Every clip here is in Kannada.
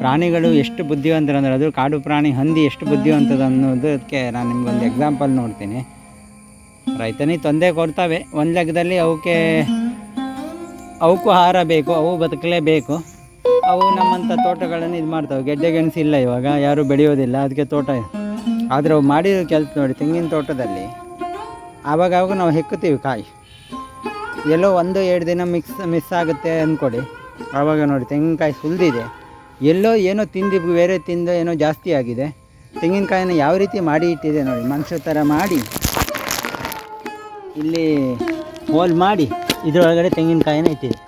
ಪ್ರಾಣಿಗಳು ಎಷ್ಟು ಬುದ್ಧಿವಂತರು ಅಂದರೆ ಅದು ಕಾಡು ಪ್ರಾಣಿ ಹಂದಿ ಎಷ್ಟು ಬುದ್ಧಿವಂತದ ಅನ್ನೋದಕ್ಕೆ ನಾನು ನಿಮ್ಗೊಂದು ಎಕ್ಸಾಂಪಲ್ ನೋಡ್ತೀನಿ. ರೈತನಿಗೆ ತೊಂದರೆ ಕೊಡ್ತವೆ. ಒಂದು ಲೆಕ್ಕದಲ್ಲಿ ಅವಕ್ಕೆ ಅವಕ್ಕೂ ಆಹಾರ ಬೇಕು, ಅವು ಬದುಕಲೇಬೇಕು. ಅವು ನಮ್ಮಂಥ ತೋಟಗಳನ್ನು ಇದು ಮಾಡ್ತವೆ. ಗೆಡ್ಡೆ ಗೆಣಸು ಇಲ್ಲ ಇವಾಗ, ಯಾರೂ ಬೆಳೆಯೋದಿಲ್ಲ, ಅದಕ್ಕೆ ತೋಟ. ಆದರೆ ಅವು ಮಾಡಿದ ಕೆಲಸ ನೋಡಿ, ತೆಂಗಿನ ತೋಟದಲ್ಲಿ ಆವಾಗ ಆವಾಗ ನಾವು ಹೆಕ್ಕುತ್ತೀವಿ ಕಾಯಿ. ಎಲ್ಲೋ ಒಂದು, ಎರಡು ದಿನ ಮಿಕ್ಸ್, ಮಿಸ್ ಆಗುತ್ತೆ ಅಂದ್ಕೊಡಿ. ಆವಾಗ ನೋಡಿ, ತೆಂಗಿನಕಾಯಿ ಸುಲಿದಿದೆ. ಎಲ್ಲೋ ಏನೋ ತಿಂದು ಬೇರೆ ತಿಂದು ಏನೋ ಜಾಸ್ತಿ ಆಗಿದೆ. ತೆಂಗಿನಕಾಯಿನ ಯಾವ ರೀತಿ ಮಾಡಿ ಇಟ್ಟಿದೆ ನೋಡಿ ಮನುಷ್ಯ ಥರ ಮಾಡಿ. ಇಲ್ಲಿ ಹೋಲ್ ಮಾಡಿ ಇದರೊಳಗಡೆ ತೆಂಗಿನಕಾಯಿನ ಇಟ್ಟಿದೆ.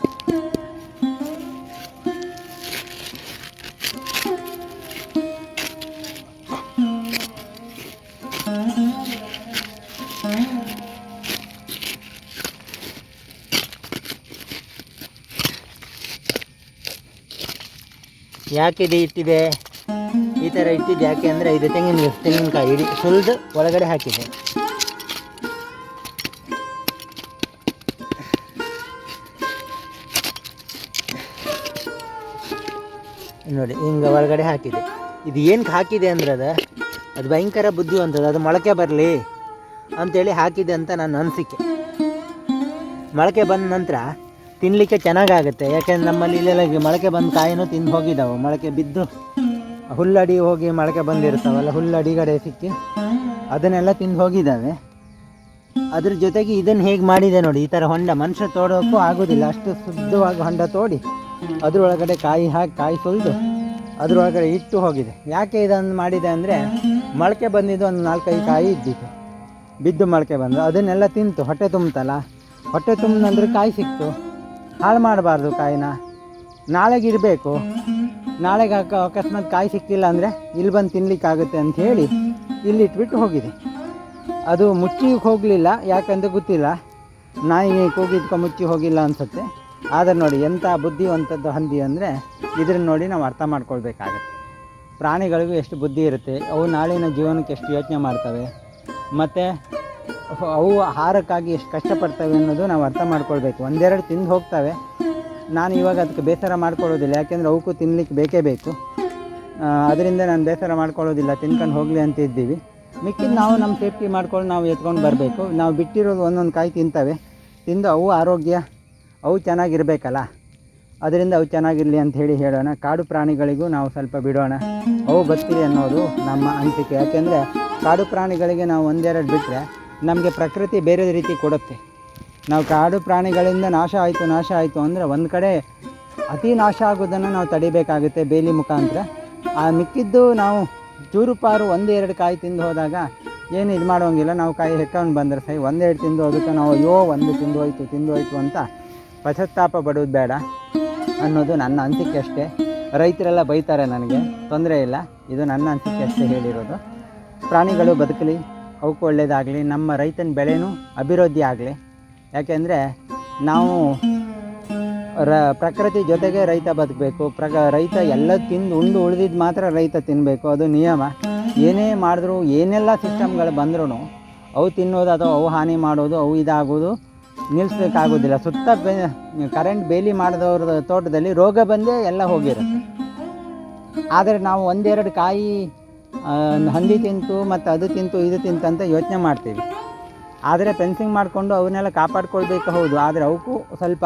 ಯಾಕೆ ಇದು ಇಟ್ಟಿದೆ? ಈ ಥರ ಇಟ್ಟಿದ್ದು ಯಾಕೆ ಅಂದರೆ ಇದು ತೆಂಗಿನ ತೆಂಗಿನಕಾಯಿ, ಇಡಿ ಸುಲಿದು ಒಳಗಡೆ ಹಾಕಿದೆ. ನೋಡಿ, ಹಿಂಗೆ ಒಳಗಡೆ ಹಾಕಿದೆ. ಇದು ಏನಕ್ಕೆ ಹಾಕಿದೆ ಅಂದ್ರೆ ಅದು ಅದು ಭಯಂಕರ ಬುದ್ಧಿವಂತದ್ದು ಅದು ಮೊಳಕೆ ಬರಲಿ ಅಂತೇಳಿ ಹಾಕಿದೆ ಅಂತ ನನ್ನ ಅನಿಸಿಕೆ. ಮೊಳಕೆ ಬಂದ ನಂತರ ತಿನ್ನಲಿಕ್ಕೆ ಚೆನ್ನಾಗಾಗುತ್ತೆ. ಯಾಕೆಂದ್ರೆ ನಮ್ಮಲ್ಲಿ ಇಲ್ಲೆಲ್ಲ ಮೊಳಕೆ ಬಂದ ಕಾಯಿನೂ ತಿಂದು ಹೋಗಿದ್ದಾವೆ ಮೊಳಕೆ ಬಿದ್ದು ಹುಲ್ಲಡಿ ಹೋಗಿ ಮೊಳಕೆ ಬಂದಿರ್ತಾವಲ್ಲ ಹುಲ್ಲಡಿಗಡೆ ಸಿಕ್ಕಿ ಅದನ್ನೆಲ್ಲ ತಿಂದು ಹೋಗಿದ್ದಾವೆ ಅದ್ರ ಜೊತೆಗೆ ಇದನ್ನು ಹೇಗೆ ಮಾಡಿದೆ ನೋಡಿ, ಈ ಥರ ಹೊಂಡ ಮನುಷ್ಯ ತೋಡೋಕ್ಕೂ ಆಗೋದಿಲ್ಲ. ಅಷ್ಟು ಶುದ್ಧವಾಗಿ ಹೊಂಡ ತೋಡಿ ಅದರೊಳಗಡೆ ಕಾಯಿ ಹಾಕಿ ಕಾಯಿ ಸುಲಿದು ಅದರೊಳಗಡೆ ಇಟ್ಟು ಹೋಗಿದೆ. ಯಾಕೆ ಇದನ್ನು ಮಾಡಿದೆ ಅಂದರೆ ಮೊಳಕೆ ಬಂದಿದ್ದು ಒಂದು ನಾಲ್ಕೈದು ಕಾಯಿ ಇದ್ದಿತ್ತು. ಬಿದ್ದು ಮೊಳಕೆ ಬಂದು ಅದನ್ನೆಲ್ಲ ತಿಂತು. ಹೊಟ್ಟೆ ತುಂಬುತ್ತಲ್ಲ? ಹೊಟ್ಟೆ ತುಂಬಂದ್ರೆ ಕಾಯಿ ಸಿಕ್ತು. ಹಾಳು ಮಾಡಬಾರ್ದು ಕಾಯಿನ. ನಾಳೆಗೆ ಇರಬೇಕು. ನಾಳೆಗೆ ಅಕ ಅಕಸ್ಮಾತ್ ಕಾಯಿ ಸಿಕ್ಕಿಲ್ಲ ಅಂದರೆ ಇಲ್ಲಿ ಬಂದು ತಿನ್ನಲಿಕ್ಕಾಗುತ್ತೆ ಅಂತ ಹೇಳಿ ಇಲ್ಲಿ ಇಟ್ಬಿಟ್ಟು ಹೋಗಿದೆ. ಅದು ಮುಚ್ಚಿ ಹೋಗಲಿಲ್ಲ, ಯಾಕಂದರೆ ಗೊತ್ತಿಲ್ಲ. ನಾಯಿ ಕೂಗಿದ್ಕೊ ಮುಚ್ಚಿ ಹೋಗಿಲ್ಲ ಅನಿಸುತ್ತೆ. ಆದರೆ ನೋಡಿ ಎಂಥ ಬುದ್ಧಿವಂತದ್ದು ಹಂದಿ ಅಂದರೆ ಇದನ್ನು ನೋಡಿ ನಾವು ಅರ್ಥ ಮಾಡ್ಕೊಳ್ಬೇಕಾಗತ್ತೆ. ಪ್ರಾಣಿಗಳಿಗೂ ಎಷ್ಟು ಬುದ್ಧಿ ಇರುತ್ತೆ. ಅವು ನಾಳಿನ ಜೀವನಕ್ಕೆ ಎಷ್ಟು ಯೋಚನೆ ಮಾಡ್ತವೆ. ಮತ್ತು ಅವು ಆಹಾರಕ್ಕಾಗಿ ಎಷ್ಟು ಕಷ್ಟಪಡ್ತವೆ ಅನ್ನೋದು ನಾವು ಅರ್ಥ ಮಾಡ್ಕೊಳ್ಬೇಕು. ಒಂದೆರಡು ತಿಂದು ಹೋಗ್ತವೆ. ನಾನು ಇವಾಗ ಅದಕ್ಕೆ ಬೇಸರ ಮಾಡ್ಕೊಳ್ಳೋದಿಲ್ಲ. ಯಾಕೆಂದರೆ ಅವಕ್ಕೂ ತಿನ್ನಲಿಕ್ಕೆ ಬೇಕೇ ಬೇಕು. ಅದರಿಂದ ನಾನು ಬೇಸರ ಮಾಡ್ಕೊಳ್ಳೋದಿಲ್ಲ. ತಿನ್ಕೊಂಡು ಹೋಗಲಿ ಅಂತ ಇದ್ದೀವಿ. ಮಿಕ್ಕಿದ್ದು ನಾವು ನಮ್ಮ ಸೇಫ್ಟಿ ಮಾಡ್ಕೊಂಡು ನಾವು ಎತ್ಕೊಂಡು ಬರಬೇಕು. ನಾವು ಬಿಟ್ಟಿರೋದು ಒಂದೊಂದು ಕಾಯಿ ತಿಂತವೆ. ತಿಂದು ಅವು ಆರೋಗ್ಯ, ಅವು ಚೆನ್ನಾಗಿರಬೇಕಲ್ಲ. ಅದರಿಂದ ಅವು ಚೆನ್ನಾಗಿರಲಿ ಅಂತ ಹೇಳಿ ಹೇಳೋಣ. ಕಾಡು ಪ್ರಾಣಿಗಳಿಗೂ ನಾವು ಸ್ವಲ್ಪ ಬಿಡೋಣ. ಅವು ಬರ್ತೀವಿ ಅನ್ನೋದು ನಮ್ಮ ಅನಿಸಿಕೆ ಯಾಕೆಂದರೆ ಕಾಡು ಪ್ರಾಣಿಗಳಿಗೆ ನಾವು ಒಂದೆರಡು ಬಿಟ್ಟರೆ ನಮಗೆ ಪ್ರಕೃತಿ ಬೇರೆ ರೀತಿ ಕೊಡುತ್ತೆ. ನಾವು ಕಾಡು ಪ್ರಾಣಿಗಳಿಂದ ನಾಶ ಆಯಿತು ನಾಶ ಆಯಿತು ಅಂದರೆ ಒಂದು ಕಡೆ ಅತಿ ನಾಶ ಆಗೋದನ್ನು ನಾವು ತಡಿಬೇಕಾಗುತ್ತೆ ಬೇಲಿ ಮುಖಾಂತರ. ಆ ಮಿಕ್ಕಿದ್ದು ನಾವು ಚೂರು ಪಾರು ಒಂದು ಎರಡು ಕಾಯಿ ತಿಂದು ಹೋದಾಗ ಏನು ಇದು ಮಾಡೋಂಗಿಲ್ಲ, ನಾವು ಕಾಯಿ ಹೆಕ್ಕೊಂಡು ಬಂದರೆ ಸೈ ಒಂದೆರಡು ತಿಂದು ಅದಕ್ಕೆ ನಾವು ಅಯ್ಯೋ, ಒಂದು ತಿಂದು ಹೋಯ್ತು ತಿಂದು ಹೋಯ್ತು ಅಂತ ಪಶ್ಚಾತ್ತಾಪ ಪಡೋದು ಬೇಡ ಅನ್ನೋದು ನನ್ನ ಅನಿಸಿಕೆ ಅಷ್ಟೇ. ರೈತರೆಲ್ಲ ಬೈತಾರೆ ನನಗೆ, ತೊಂದರೆ ಇಲ್ಲ, ಇದು ನನ್ನ ಅನಿಸಿಕೆ ಅಷ್ಟೇ ಹೇಳಿರೋದು. ಪ್ರಾಣಿಗಳು ಬದುಕಲಿ ಅವಕ್ಕೂ ಒಳ್ಳೆಯದಾಗಲಿ ನಮ್ಮ ರೈತನ ಬೆಳೆನೂ ಅಭಿವೃದ್ಧಿ ಆಗಲಿ. ಯಾಕೆಂದರೆ ನಾವು ರ, ಪ್ರಕೃತಿ ಜೊತೆಗೆ ರೈತ ಬದುಕಬೇಕು. ಪ್ರಕ ರೈತ ಎಲ್ಲ ತಿಂದು ಉಂಡು ಉಳಿದಿದ್ದು ಮಾತ್ರ ರೈತ ತಿನ್ನಬೇಕು ಅದು ನಿಯಮ. ಏನೇ ಮಾಡಿದ್ರು, ಏನೆಲ್ಲ ಸಿಸ್ಟಮ್ಗಳು ಬಂದ್ರೂ ಅವು ತಿನ್ನೋದು ಅಥವಾ ಅವು ಹಾನಿ ಮಾಡೋದು, ಅವು ಇದಾಗೋದು ನಿಲ್ಲಿಸ್ಬೇಕಾಗೋದಿಲ್ಲ ಸುತ್ತ ಬೆ ಕರೆಂಟ್ ಬೇಲಿ ಮಾಡಿದವ್ರ ತೋಟದಲ್ಲಿ ರೋಗ ಬಂದೇ ಎಲ್ಲ ಹೋಗಿರುತ್ತೆ. ಆದರೆ ನಾವು ಒಂದೆರಡು ಕಾಯಿ ಹಂದಿ ತಿಂತು ಮತ್ತು ಅದು ತಿಂತು ಇದು ತಿಂತು ಅಂತ ಯೋಚನೆ ಮಾಡ್ತೀವಿ. ಆದರೆ ಫೆನ್ಸಿಂಗ್ ಮಾಡಿಕೊಂಡು ಅವನ್ನೆಲ್ಲ ಕಾಪಾಡ್ಕೊಳ್ಬೇಕು ಹೌದು ಆದರೆ ಅವಕ್ಕೂ ಸ್ವಲ್ಪ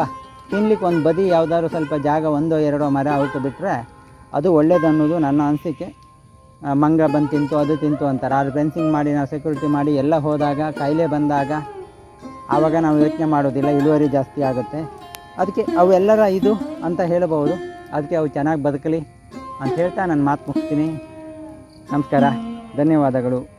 ತಿನ್ಲಿಕ್ಕೆ ಒಂದು ಬದಿ ಯಾವುದಾದ್ರು ಸ್ವಲ್ಪ ಜಾಗ ಒಂದೋ ಎರಡೋ ಮರ ಅವಕ್ಕೆ ಬಿಟ್ಟರೆ ಅದು ಒಳ್ಳೇದು ಅನ್ನೋದು ನನ್ನ ಅನಿಸಿಕೆ. ಮಂಗ ಬಂದು ತಿಂತು ಅದು ತಿಂತು ಅಂತಾರೆ. ಆದರೆ ಫೆನ್ಸಿಂಗ್ ಮಾಡಿ ನಾವು ಸೆಕ್ಯೂರಿಟಿ ಮಾಡಿ ಎಲ್ಲ ಹೋದಾಗ ಕಾಯಿಲೆ ಬಂದಾಗ ಆವಾಗ ನಾವು ಯೋಚನೆ ಮಾಡೋದಿಲ್ಲ ಇಳುವರಿ ಜಾಸ್ತಿ ಆಗುತ್ತೆ. ಅದಕ್ಕೆ ಅವೆಲ್ಲರ ಇದು ಅಂತ ಹೇಳಬಹುದು. ಅದಕ್ಕೆ ಅವು ಚೆನ್ನಾಗಿ ಬದುಕಲಿ ಅಂತ ಹೇಳ್ತಾ ನಾನು ಮಾತು ಮುಗಿಸ್ತೀನಿ ನಮಸ್ಕಾರ. ಧನ್ಯವಾದಗಳು.